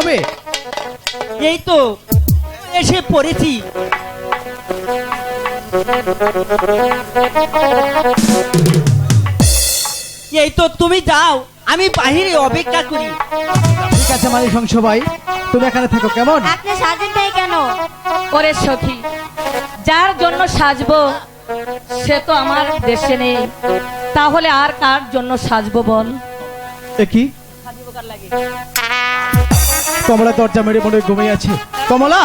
হবে? এই তো এসে পড়েছি। এই তো তুমি যাও আমি বাহিরে অপেক্ষা করি। ঠিক আছে মালিক হংস ভাই তুমি এখানে থাকো কেমন? আপনি সাজেন নাই কেন? ওরে সখী যার জন্য সাজবো সে তো আমার দেশে নেই। তাহলে আর কার জন্য সাজবো বল? কি? কমলা দরজা মেরে মনে ঘুমে আছে। কমলা?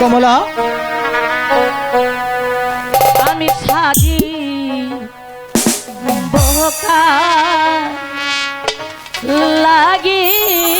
কমলা? আমি সাজি লাগি।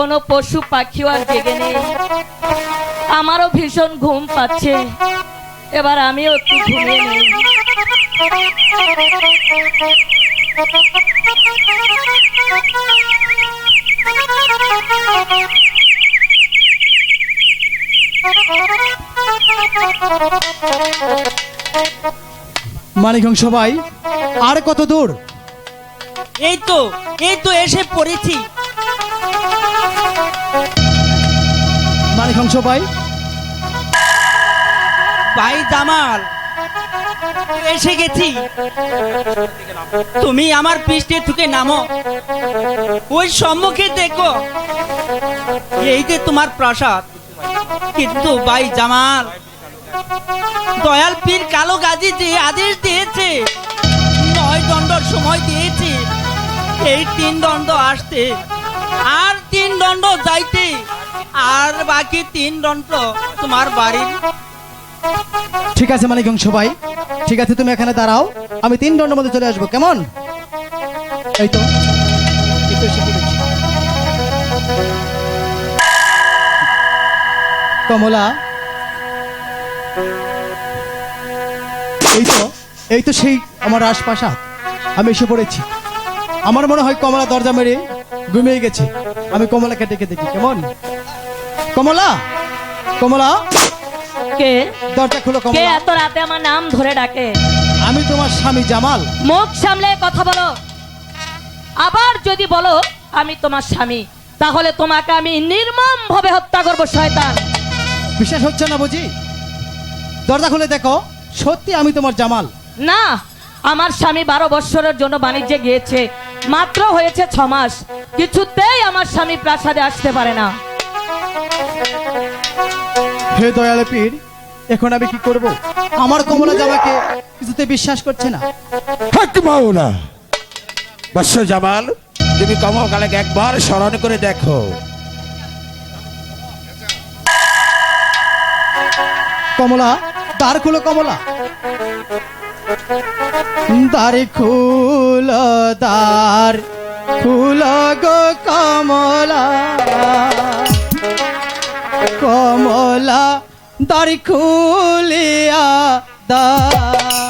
কোনো পশু পাখিও আর জেগে নেই। আমারও ভীষণ ঘুম পাচ্ছে। এবার আমিও একটু ঘুমিয়ে নেই। মালিক হংস ভাই আর কত দূর? এই তো এই তো এসে পড়েছি। মালিক হংস ভাই ভাই জামাল এসে গেছি। তুমি আমার পৃষ্ঠে থেকে নামো। ওই সম্মুখে দেখো, এই যে তোমার প্রাসাদ। কিন্তু ভাই জামাল, দয়াল পীর কালো গাজী যে আদেশ দিয়েছে, নয় দণ্ডর সময় দিয়েছে, এই তিন দণ্ড আসতে আর তিন দণ্ড যাইতে। আর বাকি তিন দণ্ড তোমার বাড়ির। ঠিক আছে মানিক ভাই ঠিক আছে, তুমি এখানে দাঁড়াও। আমি তিন দণ্ডের মধ্যে চলে আসব। কেমন? এই তো। কমলা। এই তো এই তো সেই আমার রাজপ্রাসাদ। আমি এসে পড়েছি। আমার মনে হয় কমলা দরজা মেরে ঘুমিয়ে গেছে। আমি কমলাকে ডেকে দেখি কেমন? কমলা? কমলা? কে? দরজা খুলো কমলা। কে এত রাতে আমার নাম ধরে ডাকে? আমি তোমার স্বামী জামাল। মুখ সামলে কথা বলো। আবার যদি বলো আমি তোমার স্বামী তাহলে তোমাকে আমি নির্মম ভাবে হত্যা করব শয়তান। বিশ্বাস হচ্ছে না বুঝি? দরজা খুলে দেখো সত্যি আমি তোমার জামাল। না আমার স্বামী বারো বৎসরের জন্য বাণিজ্যে গিয়েছে। মাত্র হয়েছে ছ মাস। কিছুতেই আমার স্বামী প্রাসাদে আসতে পারে না। হে দয়ালে পীর এখন আমি কি করব? আমার কমলা জামাকে কিছুতে বিশ্বাস করছে না। হাক মাওলা বৎস জামাল তুমি কমলকালাকে একবার স্মরণ করে দেখো। কমলা দ্বার খুলো কমলা। দ্বার খুল দ্বার খুল গো কমলা। কমলা দ্বার খুলিয়া দ্বার